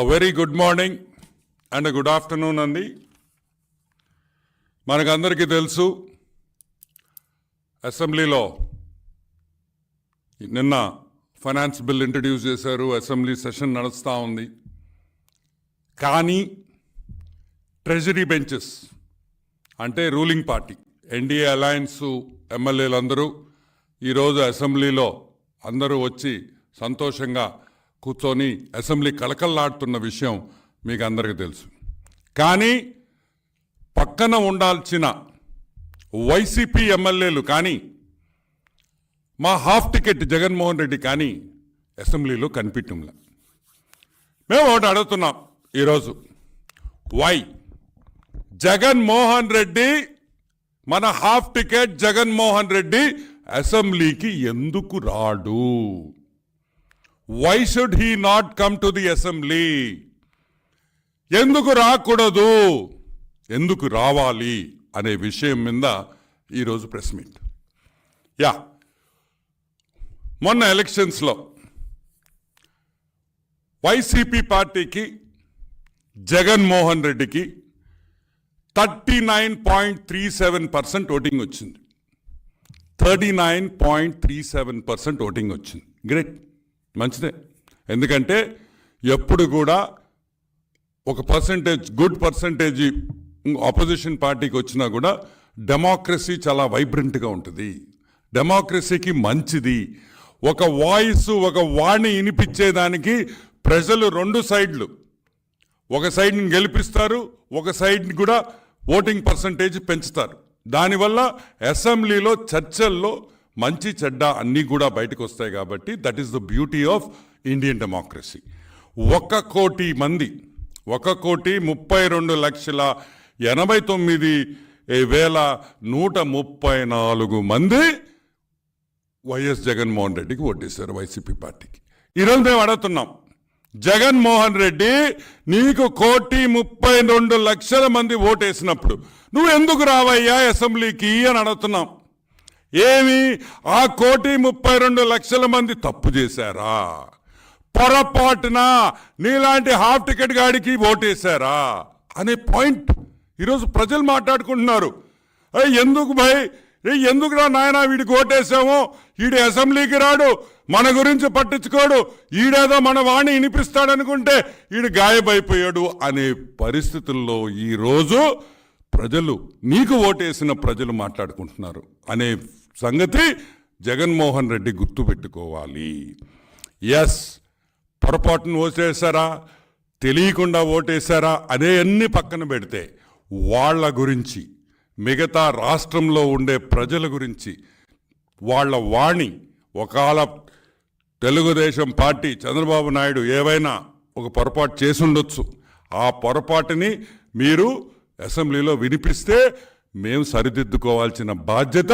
A very good morning and good afternoon అండి మనకందరికీ తెలుసు అసెంబ్లీలో నిన్న ఫైనాన్స్ బిల్ ఇంట్రడ్యూస్ చేశారు అసెంబ్లీ సెషన్ నడుస్తూ ఉంది. కానీ ట్రెజరీ బెంచెస్ అంటే రూలింగ్ పార్టీ ఎన్డీఏ అలయన్స్ ఎమ్మెల్యేలు అందరూ ఈరోజు అసెంబ్లీలో అందరూ వచ్చి సంతోషంగా కూర్చొని అసెంబ్లీ కలకల్లాడుతున్న విషయం మీకు అందరికీ తెలుసు. కానీ పక్కన ఉండాల్సిన వైసీపీ ఎమ్మెల్యేలు కానీ మా హాఫ్ టికెట్ జగన్మోహన్ రెడ్డి కానీ అసెంబ్లీలో కనిపించంలా మేము ఒకటి అడుగుతున్నాం ఈరోజు. వై? జగన్మోహన్ రెడ్డి మన హాఫ్ టికెట్ జగన్మోహన్ రెడ్డి అసెంబ్లీకి ఎందుకు రాడు? Why should he not come to the assembly ఎందుకు రాకూడదు? ఎందుకు రావాలి అనే విషయం మీద ఈరోజు ప్రెస్ మీట్. యా. మొన్న ఎలక్షన్స్లో వైసీపీ పార్టీకి జగన్మోహన్ రెడ్డికి thirty nine point three seven percent voting వచ్చింది. Thirty nine point three seven percent voting వచ్చింది. గ్రేట్. మంచిదే. ఎందుకంటే ఎప్పుడు కూడా ఒక పర్సంటేజ్ గుడ్ పర్సంటేజ్ ఆపోజిషన్ పార్టీకి వచ్చినా కూడా డెమోక్రసీ చాలా వైబ్రెంట్గా ఉంటుంది. డెమోక్రసీకి మంచిది. ఒక వాయిస్ ఒక వాణి వినిపించేదానికి ప్రజలు రెండు సైడ్లు ఒక సైడ్ని గెలిపిస్తారు ఒక సైడ్ని కూడా ఓటింగ్ పర్సంటేజ్ పెంచుతారు. దానివల్ల అసెంబ్లీలో చర్చల్లో మంచి చెడ్డ అన్నీ కూడా బయటకు వస్తాయి కాబట్టి that is the beauty of Indian democracy ఒక కోటి మంది ఒక కోటి ముప్పై రెండు లక్షల ఎనభై తొమ్మిది వేల నూట ముప్పై నాలుగు మంది వైఎస్ జగన్మోహన్ రెడ్డికి ఓటేశారు వైసీపీ పార్టీకి. ఈరోజు మేము అడుగుతున్నాం జగన్మోహన్ రెడ్డి నీకు కోటి ముప్పై రెండు లక్షల మంది ఓటేసినప్పుడు నువ్వు ఎందుకు రావయ్యా అసెంబ్లీకి అని అడుగుతున్నాం. ఏమి? ఆ కోటి ముప్పై రెండు లక్షల మంది తప్పు చేశారా? పొరపాటున నీలాంటి హాఫ్ టికెట్ గాడికి ఓటేశారా? అనే పాయింట్ ఈరోజు ప్రజలు మాట్లాడుకుంటున్నారు. ఎందుకు భయ్? ఎందుకు ఎందుకురా నాయన వీడికి ఓటేసాము వీడి అసెంబ్లీకి రాడు మన గురించి పట్టించుకోడు ఈడేదో మన వాణి వినిపిస్తాడనుకుంటే ఈడు గాయబైపోయాడు అనే పరిస్థితుల్లో ఈరోజు ప్రజలు నీకు ఓటేసిన ప్రజలు మాట్లాడుకుంటున్నారు అనే సంగతి జగన్మోహన్ రెడ్డి గుర్తుపెట్టుకోవాలి ఎస్ పొరపాటును ఓటేశారా తెలియకుండా ఓటేశారా? అనే అన్ని పక్కన పెడితే వాళ్ళ గురించి మిగతా రాష్ట్రంలో ఉండే ప్రజల గురించి వాళ్ళ వాణి ఒకవేళ తెలుగుదేశం పార్టీ చంద్రబాబు నాయుడు ఏవైనా ఒక పొరపాటు చేసుండొచ్చు ఆ పొరపాటుని మీరు అసెంబ్లీలో వినిపిస్తే మేము సరిదిద్దుకోవాల్సిన బాధ్యత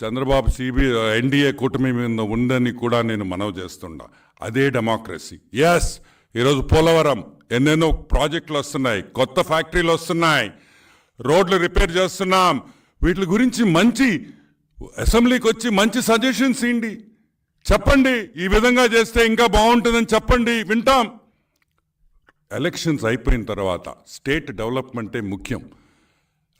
చంద్రబాబు సిబి ఎన్డీఏ కూటమి మీద ఉందని కూడా నేను మనవి చేస్తున్నా అదే డెమోక్రసీ. ఎస్ ఈరోజు పోలవరం ఎన్నెన్నో ప్రాజెక్టులు వస్తున్నాయి కొత్త ఫ్యాక్టరీలు వస్తున్నాయి రోడ్లు రిపేర్ చేస్తున్నాం. వీటి గురించి మంచి అసెంబ్లీకి వచ్చి మంచి సజెషన్స్ ఇండి చెప్పండి ఈ విధంగా చేస్తే ఇంకా బాగుంటుందని చెప్పండి వింటాం. ఎలక్షన్స్ అయిపోయిన తర్వాత స్టేట్ డెవలప్మెంటే ముఖ్యం.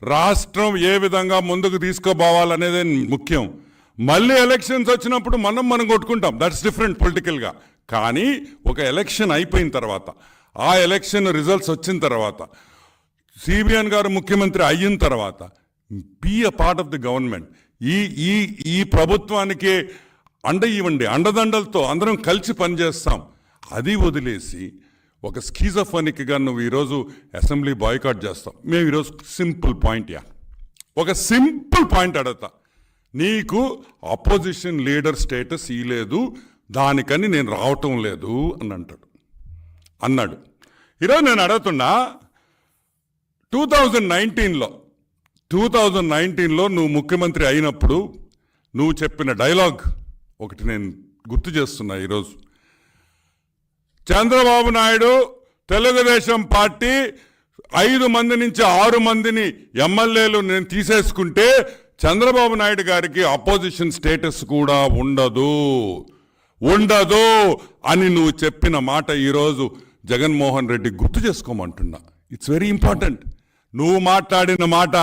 రాష్ట్రం ఏ విధంగా ముందుకు తీసుకోపోవాలనేదే ముఖ్యం. మళ్ళీ ఎలక్షన్స్ వచ్చినప్పుడు మనం మనం కొట్టుకుంటాం. దట్స్ డిఫరెంట్ పొలిటికల్గా కానీ ఒక ఎలక్షన్ అయిపోయిన తర్వాత ఆ ఎలక్షన్ రిజల్ట్స్ వచ్చిన తర్వాత సిబిఎన్ గారు ముఖ్యమంత్రి అయిన తర్వాత be a part of the government ఈ ఈ ఈ ప్రభుత్వానికి అండ ఇవ్వండి. అండదండలతో అందరం కలిసి పనిచేస్తాం. అది వదిలేసి ఒక స్కీజఫోనిక్గా నువ్వు ఈరోజు అసెంబ్లీ బాయ్కాట్ చేస్తావు. మేము ఈరోజు సింపుల్ పాయింట్ యా. ఒక సింపుల్ పాయింట్ అడుగుతా. నీకు అపోజిషన్ లీడర్ స్టేటస్ ఇలేదు దానికని నేను రావటం లేదు అని అంటాడు. అన్నాడు. ఈరోజు నేను అడుగుతున్నా టూ థౌజండ్ నైన్టీన్లో టూ థౌజండ్ నైన్టీన్లో నువ్వు ముఖ్యమంత్రి అయినప్పుడు నువ్వు చెప్పిన డైలాగ్ ఒకటి నేను గుర్తు చేస్తున్నా ఈరోజు. చంద్రబాబు నాయుడు తెలుగుదేశం పార్టీ ఐదు మంది నుంచి ఆరు మందిని ఎమ్మెల్యేలు నేను తీసేసుకుంటే చంద్రబాబు నాయుడు గారికి అపోజిషన్ స్టేటస్ కూడా ఉండదు. ఉండదు అని నువ్వు చెప్పిన మాట ఈరోజు జగన్మోహన్ రెడ్డి గుర్తు చేసుకోమంటున్నా. ఇట్స్ వెరీ ఇంపార్టెంట్ నువ్వు మాట్లాడిన మాట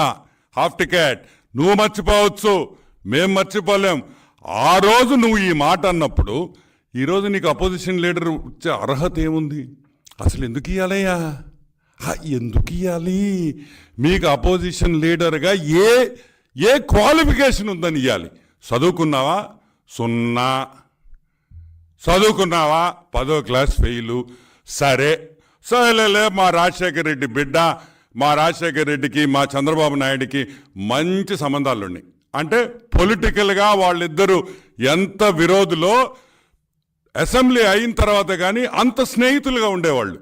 హాఫ్ టికెట్ నువ్వు మర్చిపోవచ్చు. మేం మర్చిపోలేం. ఆ రోజు నువ్వు ఈ మాట అన్నప్పుడు ఈరోజు నీకు అపోజిషన్ లీడర్ వచ్చే అర్హత ఏముంది? అసలు ఎందుకు ఇవ్వాలయ్యా ఎందుకు ఇవ్వాలి మీకు అపోజిషన్ లీడర్గా ఏ ఏ క్వాలిఫికేషన్ ఉందని ఇవ్వాలి చదువుకున్నావా? సున్నా. చదువుకున్నావా? పదో క్లాస్ ఫెయిలు సరే. సరేలే మా రాజశేఖర రెడ్డి బిడ్డ మా రాజశేఖర రెడ్డికి మా చంద్రబాబు నాయుడికి మంచి సంబంధాలు ఉన్నాయి అంటే పొలిటికల్గా వాళ్ళిద్దరూ ఎంత విరోధులో అసెంబ్లీ అయిన తర్వాత కానీ అంత స్నేహితులుగా ఉండేవాళ్ళు.